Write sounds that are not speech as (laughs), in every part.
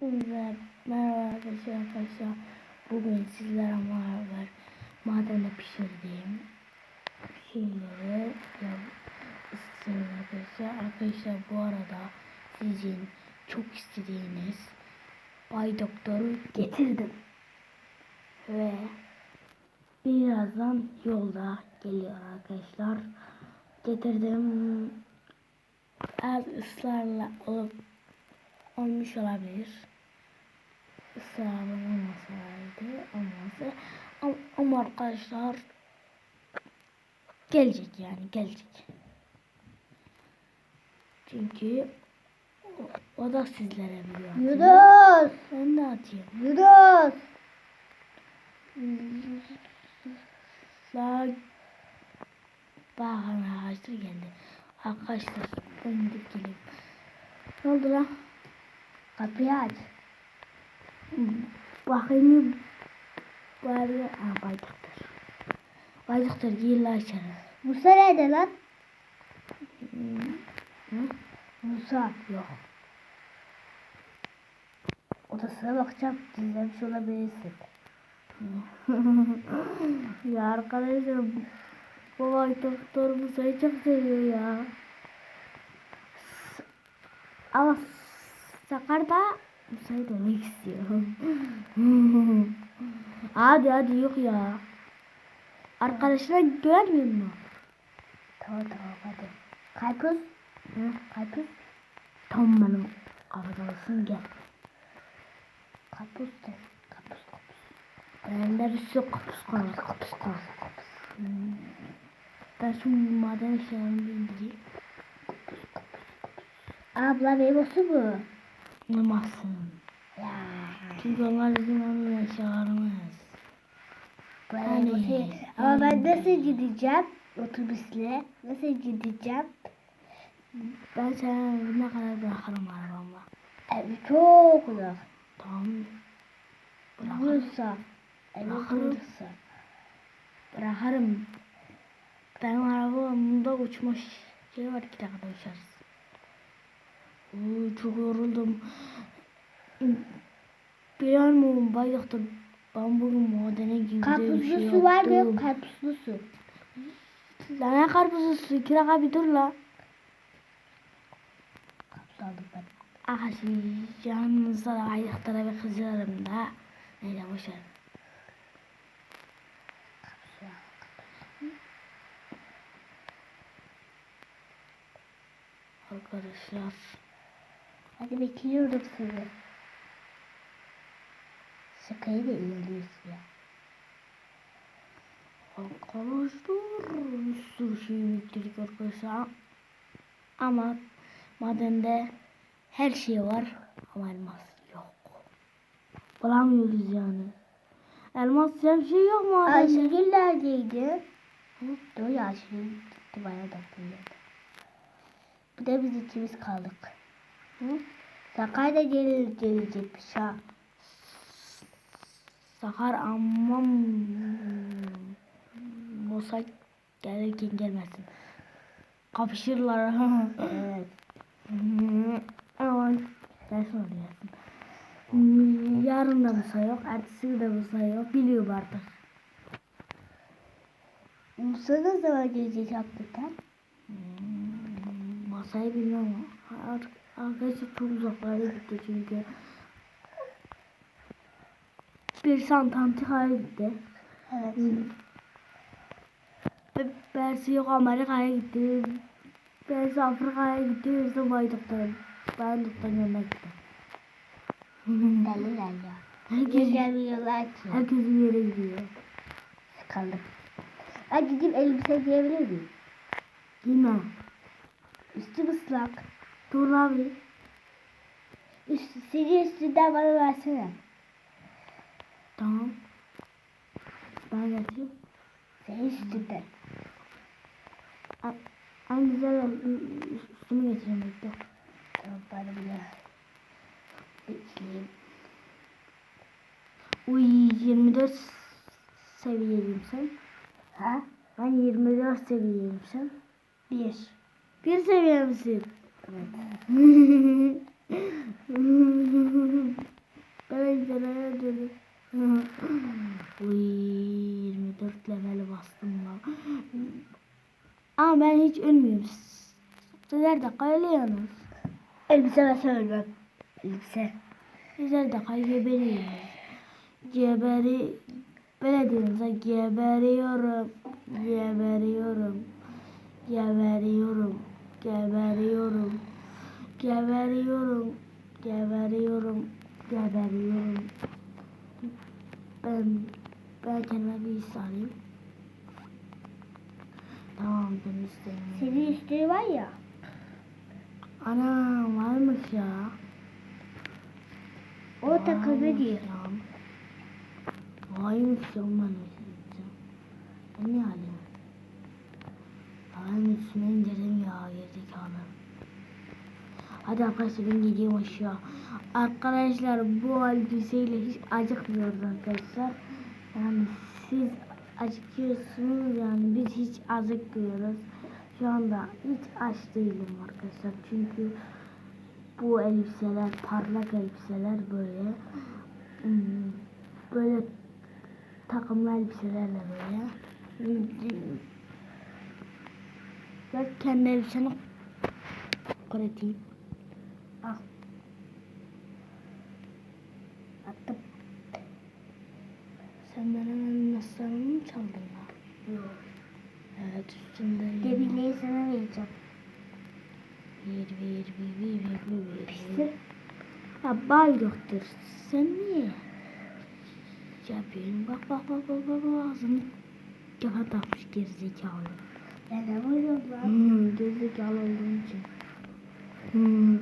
Hepinize merhaba arkadaşlar arkadaşlar. Bugün sizlere beraber madende pişirdiğim şeyleri istiyorum arkadaşlar. Arkadaşlar bu arada sizin çok istediğiniz Bay Doktor'u getirdim. Ve birazdan yolda geliyor arkadaşlar. Getirdim. Az ısrarla olup olmuş olabilir. Israrım olmasaydı olmazdı. Ama, ama arkadaşlar gelecek yani gelecek. Çünkü o, o da sizlere biliyor. Yunus! Ben de atayım. Yunus! Daha bakın arkadaşlar geldi. Arkadaşlar ben gidip geleyim. Ne oldu lan? Kapıyı aç. Bakayım bari ha baydıktır. Baydıktır giyilla açarız. Musa nerede lan? Hı? Musa. Yok. Odasına bakacağım. Gizlemiş olabilirsin. (laughs) ya arkadaşlar bay doktor Musa'yı çok seviyor ya. Ama Sakar da Musa'yı demek istiyor. (laughs) hadi hadi yok ya. Arkadaşlar görmüyor mu? Tamam tamam hadi. Karpuz. Hı? Karpuz. Tam benim kafadalısın gel. Karpuz de. Karpuz karpuz. Elinde bir sürü kapıs kalır. Kalır. Hmm. Ben şu maden eşyalarını indireyim. Abla meyvesi bu. Olmazsın. Ya. Çünkü onlar bizim onun eşyalarımız. Bu Hani? meyvesi. Ama ben nasıl gideceğim? Otobüsle. Nasıl gideceğim? Ben sana ne kadar bırakırım arabamla. Evi çok uzak. Tamam? Bırakırım. Bursa. Evi Bırakırım. Benim arabamda uçma şey var iki dakikada uçarız. Oo, çok yoruldum. Biliyor musun Bay Doktor ben bugün madene girdim. Karpuzlu şey su var mı? Karpuzlu su. La ne karpuzu su? Kira abi dur la. Karpuz aldım ben. Ah şimdi yanınızda da ayaklara bir kızarım da. Neyse boşver. Arkadaşlar. Hadi bekliyorum seni. Şakayı da ilerliyorsun ya. Arkadaşlar bir sürü şey bitirdik arkadaşlar. Ama madende her şey var ama elmas yok. Bulamıyoruz yani. Elmas diye bir şey yok madende. Ayşegül neredeydi? Ya Ayşegül gitti bana da. Bir de biz ikimiz kaldık. Hı? Sakar da gelir, gelecekmiş ha. Sakar aman Musa gelirken gelmesin. Kapışırlar. (laughs) Evet. Aman ders. Yarın da Musa yok, ertesi de Musa yok. Biliyorum artık. Musa ne zaman gelecek hakikaten? Hmm, Masayı bilmem ama ar- arkadaşlar çok uzaklara gitti çünkü. Bir Antarktika'ya gitti. Evet. Be- Birisi yok Amerika'ya gitti. Birisi Afrika'ya gitti. Birisi Bay Doktor. Ben Doktor'un yanına gitti. Deliler ya. Herkes, gelmiyorlar ki? herkes bir yere gidiyor. Sıkıldım. Ben gidip elbise giyebilir miyim? Yine. Üstüm ıslak. Dur abi. Üstü, senin üstünden bana versene. Tamam. Ben getireyim. Senin üstünden. En güzel ü- üstümü getireyim bekle. Tamam bana bir Bekleyeyim. Uy 24 seviyeyim sen. Ha? Ben 24 seviyeyim sen. Bir. Bir seviye misin? 24 level bastım lan. Ama ben hiç ölmüyorum. Sizler de kayılıyorsunuz. Elbise ve ölmem. Elbise. Sizler de kaybediyorsunuz. Geberi, böyle diyorsunuz geberiyorum. Geberiyorum. Geberiyorum. Geberiyorum. Geberiyorum. Geberiyorum. Geberiyorum. Ben ben kendime bir his alayım. Tamam ben istemiyorum. Senin üstüne var ya. Ana varmış ya. O takımı diyor. Vaymış ya ben. Ben ne alayım? Ben üstüne gerizekalı. Hadi arkadaşlar ben gideyim aşağı. Arkadaşlar bu elbiseyle hiç acıkmıyoruz arkadaşlar. Yani siz acıkıyorsunuz yani biz hiç acıkmıyoruz. Şu anda hiç aç değilim arkadaşlar. Çünkü bu elbiseler parlak elbiseler böyle hmm, böyle takımlı elbiselerle böyle. Ben kendi elbisemi üreteyim. Al. Attım. Sen benim nasılını mı çaldın lan? Yok. Evet üstünde. Debineyi sana vereceğim. Bir bir bir bir bir bir. Pisi. Ya bayraktır. Sen niye? Yapıyorum. Bak bak bak bak bak bak. Ağzını kafa takmış gerizekalı. Ben de vuruyorum lan. Hmm, gerizekalı olduğum için. Hmm.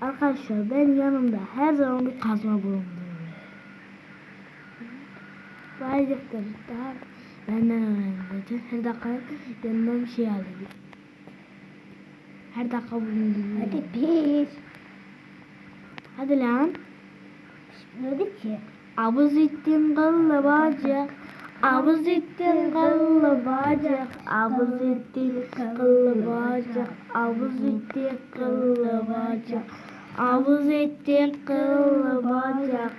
Arkadaşlar ben yanımda her zaman bir kazma bulunduruyorum. Bayraktır. Daha benden öğrendim. Her dakika yanımda bir şey alıyorum. Her dakika bulunduruyorum. Hadi bir. Hadi lan. Pişmedi ki. Abuz ettin kıllı bacak. Abuzettin kıllı bacak, Abuzettin kıllı bacak, Abuzettin kıllı bacak, Abuzettin kıllı bacak,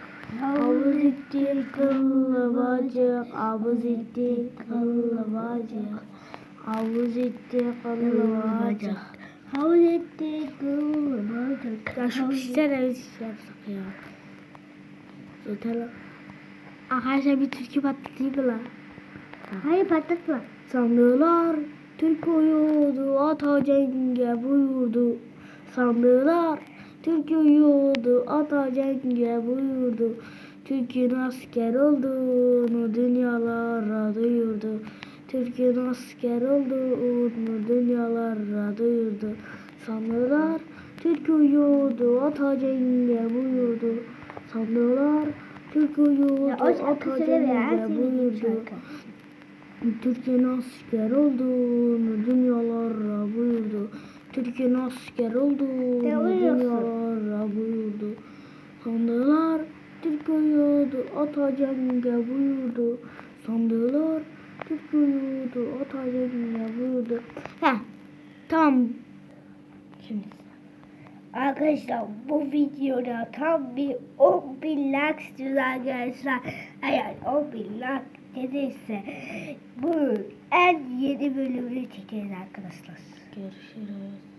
Abuzettin kıllı bacak, Abuzettin kıllı bacak, Abuzettin kıllı bacak, Abuzettin kıllı bacak. Ya şu bir şey tane bir ya. Yeter lan. Arkadaşlar bir türkü patlatayım mı lan? Hayır patlatma. Sandılar Türk uyuyordu, ata cenge buyurdu. Sandılar Türk uyuyordu, ata cenge buyurdu. Türk'ün asker olduğunu dünyalara duyurdu. Türk'ün asker olduğunu dünyalara duyurdu. Sandılar Türk uyuyordu, ata cenge buyurdu. Sandılar Kırkılıyordu, akademide buyurdu. Türkiye'nin asker olduğunu dünyalara buyurdu. Türkiye'nin asker olduğunu dünyalara buyurdu. Sandılar Türk uyuyordu, atacenge buyurdu. Sandılar Türk uyuyordu, atacenge buyurdu. Heh, tamam. Şimdi Arkadaşlar bu videoda tam bir 10 bin like istiyoruz arkadaşlar. Eğer 10 bin like gelirse bu en yeni bölümünü çekeriz arkadaşlar. görüşürüz.